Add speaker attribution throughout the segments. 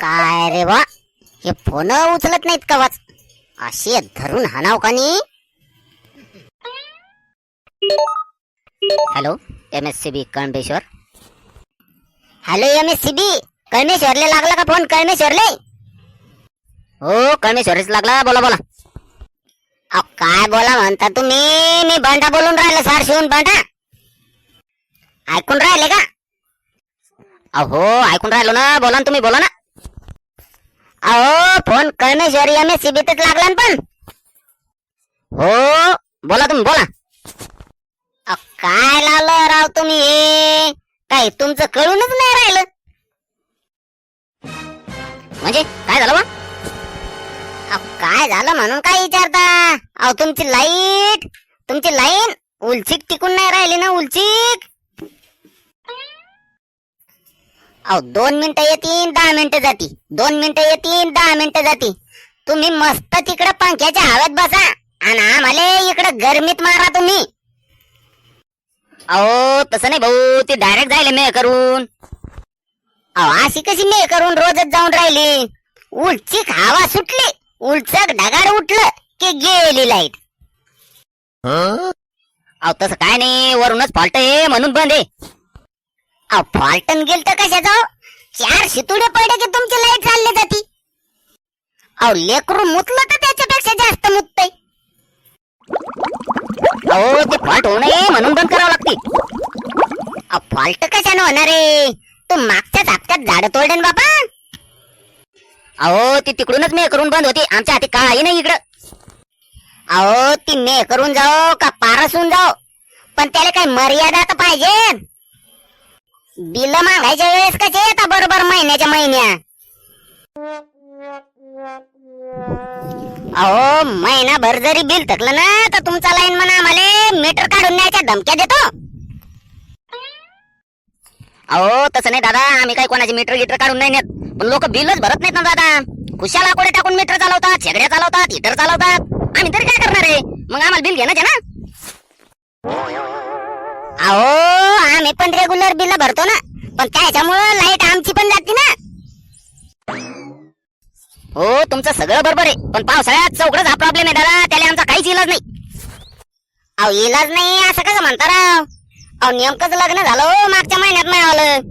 Speaker 1: काय रे बा? हे फोन उचलत नाहीत का वाच अशी धरून हाणाव का नी? Hello M S C B Kalmeshwar hello M S C B कळमेश्वरले लागला का फोन? कळमेश्वरले हो कळमेश्वरच लागला. बोला बोला. अहो काय बोला म्हणता तुम्ही? मी बांडा बोलून राहिलो सार शिवून बांडा. ऐकून राहिले का? अहो ऐकून राहिलो ना. बोला ना तुम्ही बोला ना. अहो फोन कळमेश्वर एम एस सीबीतच लागला ना पण. हो बोला तुम्ही बोला. अहो, काय लावलं राव तुम्ही? हे तुमचं कळूनच नाही राहिलं. म्हणजे काय झालं बा? अहो, काय झालं म्हणून काय विचारता? अहो तुमची लाइट तुमची लाईन उलचीक टिकून नाही राहिली ना उलचीक. अहो दोन मिनिटं येतील दहा मिनिटं जाती. दोन मिनिटं येतील दहा मिनिटं जाती. तुम्ही मस्त तिकडे पंख्याच्या हवेत बसा आणि आम्हाला इकडे गरमीत मारा तुम्ही. अहो तसं नाही भाऊ ती डायरेक्ट जायले मे करून. अहो अशी कशी मे करून रोजच जाऊन राहिली? उलचिक हवा सुटली. उलचक ढगाड उठलं की गेली लाइट. अहो तसं काय नाही वरूनच फॉल्ट आहे म्हणून बंद आहे. फॉल्टन गेल तर कशा जाऊ चार शितुडे पडले की तुमची लाइट चालली जाती. अहो लेकरू मुतलं तर त्याच्यापेक्षा जास्त मुततय. अहो ते फॉल्ट होऊ नये म्हणून बंद करावं लागते. अहो फॉल्ट कशाने होणार रे तू मागच्याच हप्त्यात झाड तोडले बाबा अहो ती तिकडूनच मे करून बंद होती. आमच्या हाती काही नाही इकडं. अहो ती मे करून जाओ का पारसून जाओ? पण त्याला काही मर्यादा तर पाहिजे. बिल मागायच्या वेळेस कसे येतात बरोबर महिन्याच्या महिन्या? अहो महिनाभर जरी बिल थकलं ना तर तुमचा लाईन म्हणा आम्हाला मीटर काढून न्यायच्या धमक्या देतो. अहो तसं नाही दादा आम्ही काही कोणाचे मीटर गिटर काढून नाही नेत. पण लोक बिलच भरत नाहीत ना दादा. खुशाला कोडे टाकून मीटर चालवतात शेगड्या चालवतात हिटर चालवतात. आम्ही तरी काय करणार आहे? मग आम्हाला बिल घेणं ना? अहो आम्ही पण रेग्युलर बिल भरतो ना. पण त्याच्यामुळं लाइट आमची पण जाते ना. हो तुमचं सगळं बरोबर आहे. पण पावसाळ्यात चौकडच हा प्रॉब्लेम आहे दादा. त्याला आमचा काहीच इलाज नाही. अहो इलाज नाही असं कसं म्हणता राव? अहो नेमकंच लग्न झालं हो मागच्या महिन्यात मिळालं.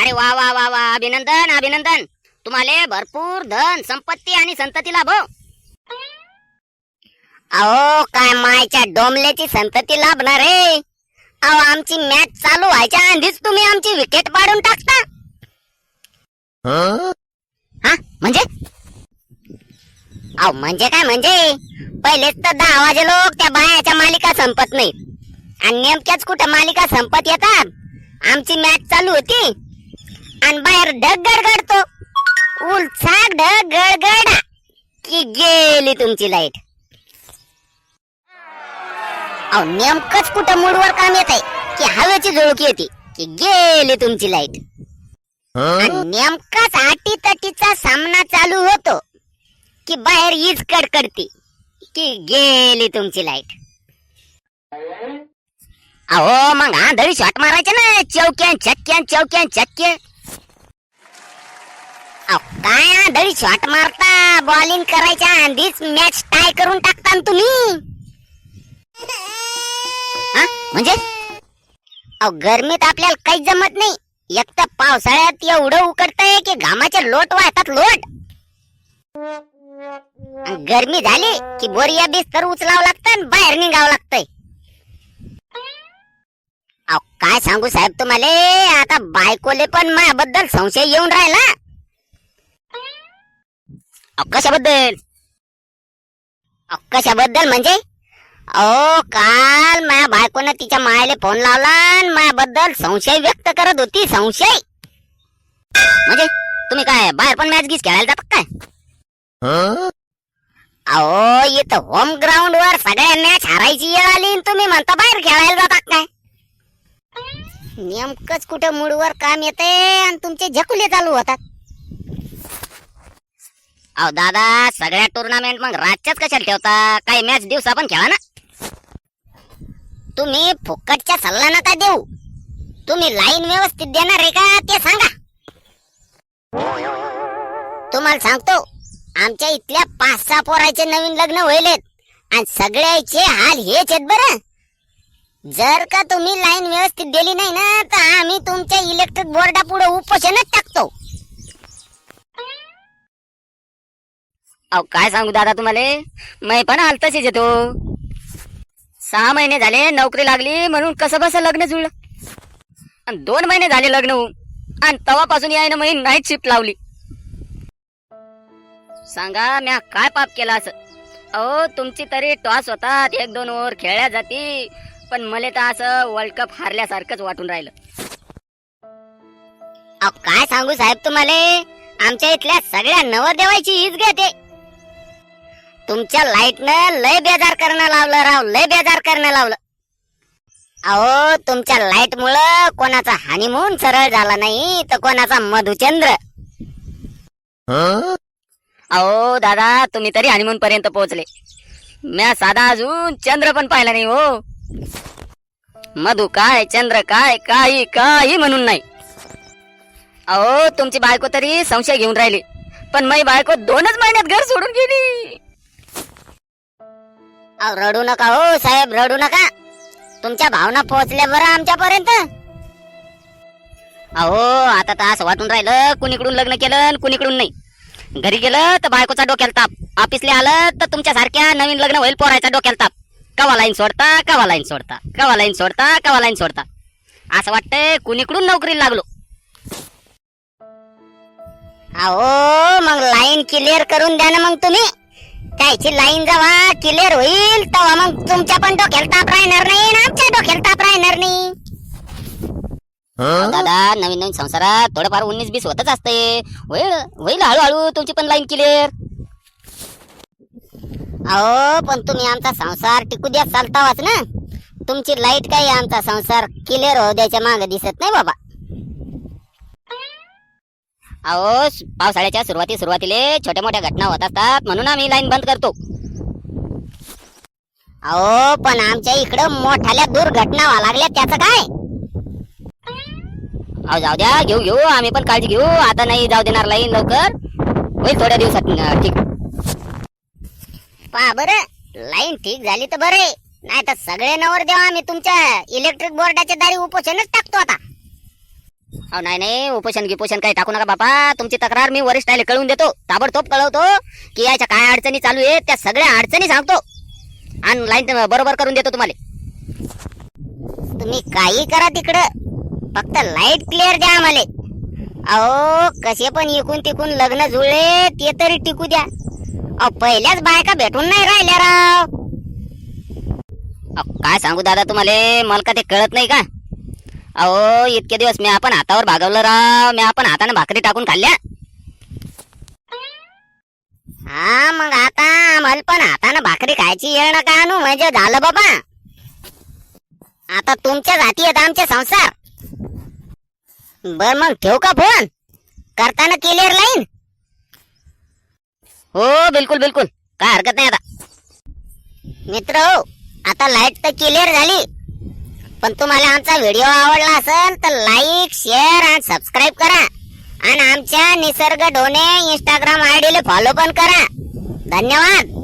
Speaker 1: अरे वा वा वा वा. अभिनंदन अभिनंदन. तुम्हाला भरपूर धन संपत्ती आणि संतती लाभो. अहो काय मायच्या डोमल्याची संतती लाभणार आहे? अहो आमची मॅच चालू व्हायच्या आधीच तुम्ही आमची विकेट पाडून टाकता. हा? म्हणजे? अहो म्हणजे काय म्हणजे? पहिलेच तर दहा वाजे लोक त्या बायाच्या मालिका संपत नाहीत. आणि नेमक्याच कुठं मालिका संपत येतात? आमची मॅच चालू होती. आणि बाहेर ढग गडगडतो उलसा ढग गडगडा की गेली तुमची लाइट अहो नेमकंच कुठं मूडवर काम येत आहे? की हवेची झुळकी होती की गेली तुमची लाइट? नेमकाच आटी तटीचा सामना चालू होतो की बाहेर ईज कडकडती की गेली तुमची लाइट? अहो मग आंधळी शॉट मारायचे ना चौक्यान चक्क्यान चौक्यान चक्के अहो काय आंधळी शॉट मारता बॉलिंग करायच्या आधीच मॅच टाय करून टाकता तुम्ही? म्हणजे? अहो गर्मीत आपल्याला काहीच जमत नाही. एक तर पावसाळ्यात एवढं उकडतंय की घामाचे लोट वाहतात लोट. गर्मी झाली की बोरिया तर उचलावं लागतं आणि बाहेर निघावं लागतंय. अहो काय सांगू साहेब तुम्हाला? आता बायकोले पण माझ्याबद्दल संशय येऊन राहिला. अहो कशाबद्दल? अहो कशाबद्दल म्हणजे? अहो काल माझ्या बायकोनं तिच्या मायाला फोन लावला आणि मायाबद्दल संशय व्यक्त करत होती संशय. म्हणजे तुम्ही काय बाहेर पण मॅच गीच खेळायला जातात काय? अहो इथं होम ग्राउंड वर सगळ्या मॅच हारायची वेळ आली आणि तुम्ही म्हणता बाहेर खेळायला जातात काय? नेमकंच कुठं मूडवर काम येते आणि तुमचे झकुले चालू होतात. अहो दादा सगळ्या टुर्नामेंट मग रातच्याच कशाला ठेवता? काही मॅच दिवसा पण खेळा ना. तुम्ही फुकटच्या सल्ला नका देऊ. तुम्ही लाईन व्यवस्थित देणार आहे का ते सांगा. तुम्हाला सांगतो आमच्या इथल्या पाच सहा पोराचे नवीन लग्न व्हायलेत. आणि सगळ्याचे हाल हेच आहेत बरं. जर का तुम्ही लाईन व्यवस्थित दिली नाही ना तर आम्ही तुमच्या इलेक्ट्रिक बोर्डा पुढे उपोषणच टाकतो. अहो काय सांगू दादा तुम्हाला? मी पण हाल तशीच येतो. सहा महिने झाले नोकरी लागली म्हणून कसं बस लग्न जुळलं? आणि दोन महिने झाले लग्न होऊन. आणि तवापासून यायनं मी नाईट शिफ्ट लावली. सांगा म्या काय पाप केला असं? अहो तुमची तरी टॉस होतात एक दोन ओव्हर खेळल्या जाती पण मला तर असं वर्ल्ड कप हारल्यासारखंच वाटून राहिलं. अहो काय सांगू साहेब तुम्हाला? आमच्या इथल्या सगळ्या नवरदेवाची हीच घेते. तुमच्या लाईटनं लय बेजार करणं लावलं राव लय बेजार करणं लावलं. अहो तुमच्या लाइट मुळ कोणाचा हानिमून सरळ झाला नाही तर कोणाचा मधुचंद्र. अहो दादा तुम्ही तरी हनीमून पर्यंत पोहोचले. म्या साधा अजून चंद्र पण पाहिला नाही हो. मधु काय चंद्र काय काही काही म्हणून नाही. अहो तुमची बायको तरी संशय घेऊन राहिली. पण माझी बायको दोनच महिन्यात घर सोडून गेली. अहो रडू नका हो साहेब रडू नका. तुमच्या भावना पोहोचल्या बरं आमच्यापर्यंत. अहो आता तर असं वाटून राहिलं कुणीकडून लग्न केलं कुणीकडून नाही. घरी गेलं तर बायकोचा डोक्याला ताप. ऑफिसला आलं तर तुमच्या सारख्या नवीन लग्न होईल पोरायचा डोक्याला ताप. कवा लाईन सोडता कवा लाईन सोडता कवा लाईन सोडता कवा लाईन सोडता. असं वाटतंय कुणीकडून नोकरीला लागलो. अहो मग लाईन क्लिअर करून द्या ना मग तुम्ही. कायची लाईन जेव्हा क्लिअर होईल तेव्हा मग तुमच्या पण डोक्याला ताप राहणार नाही आमच्या डोक्याला ताप राहणार नाही. दादा नवीन नवीन संसारात थोडंफार उन्नीस बीस होतच असते होईल होईल हळूहळू तुमची पण लाईन क्लिअर अहो पण तुम्ही आमचा संसार टिकू द्या चालतावाच ना. तुमची लाइट काही आमचा संसार? क्लिअर होऊ द्यायच्या मागे दिसत नाही बाबा. अहो पावसाळ्याच्या सुरुवाती सुरुवातीला छोट्या मोठ्या घटना होत असतात म्हणून आम्ही लाईन बंद करतो. अहो पण आमच्या इकडं मोठ्याल्या दुर्घटना व्हायला लागल्या त्याचं काय? अहो जाऊ द्या घेऊ घेऊ आम्ही पण काळजी घेऊ आता नाही जाऊ देणार लाईन लवकर. होईल थोड्या दिवसात अं, ठीक. पहा बर लाईन ठीक झाली तर बरे नाही तर सगळे नवर देवा आम्ही तुमच्या इलेक्ट्रिक बोर्डाच्या दारी उपोषणच टाकतो आता. अहो नाही नाही उपोषण गिपोषण काही टाकू नका बाबा तुमची तक्रार मी वरिष्ठाला कळवून देतो. ताबडतोब कळवतो की याच्या काय अडचणी चालू आहेत त्या सगळ्या अडचणी सांगतो. आणि लाईन बरोबर करून देतो तुम्हाला. तुम्ही काही करा तिकडं. फक्त लाइट क्लिअर द्या आम्हाला. अहो कसे पण इकून तिकून लग्न जुळले ते तरी टिकू द्या. अहो पहिल्याच बायका भेटून नाही राहिल्या राव. अहो, काय सांगू दादा तुम्हाला? मला का ते कळत नाही का? अहो इतके दिवस मी आपण हातावर भागवलं राव. मी आपण हाताने भाकरी टाकून खाल्ल्या. हा मग आता मला पण हाताने भाकरी खायची येळ का आणू. म्हणजे झालं बाबा. आता तुमच्याच हाती आहेत आमचे संसार. बर मग ठेवू का फोन? करताना क्लिअर लाईन हो बिलकुल बिलकुल. काय हरकत नाही आता. मित्र हो आता लाइट तर क्लिअर झाली. पण तुम्हाला आमचा व्हिडिओ आवडला असेल तर लाईक शेअर आणि सबस्क्राईब करा. आणि आमच्या निसर्ग डोने इंस्टाग्राम आयडीला फॉलो पण करा. धन्यवाद.